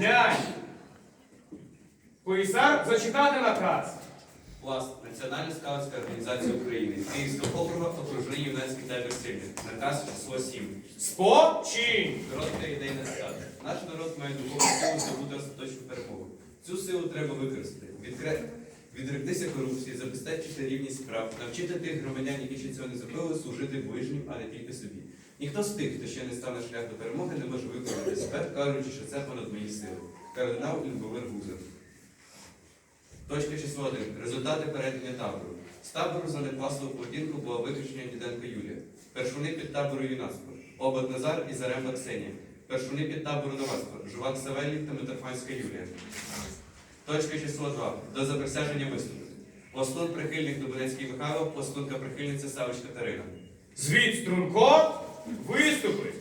Глянь. Комісар зачитати наказ. ПЛАС Національна скаутська організація України, Київського округу, окружний юнацький табір сильний. Наказ число 7. Спочинь. Коротка ідейна цитата. Наш народ має духовну силу здобути остаточну перемогу. Цю силу треба використати. Відкре... Відректися корупції, забезпечити рівність прав, навчити тих громадян, які ще цього не зробили, служити ближнім, а не тільки собі. Ніхто з тих, хто ще не став на шлях до перемоги, не може виконати себе, кажучи, що це понад мої сили. Кардинал Любомир Гузар. Точка число 1. Результати перетиння табору. З табору за некласову поведінку була виключення Діденко Юлія. Першуни під табору юнацтво. Обод Назар і Заремба Ксенія. Першуни під табору новацтво. Жувак Савельник та Митрофанська Юлія. Точка число 2. До заприсяження виступити. Пластун прихильник Дубинецький Михайло, пластунка прихильниця Савич Катерина. Звід Струнко. Виступи.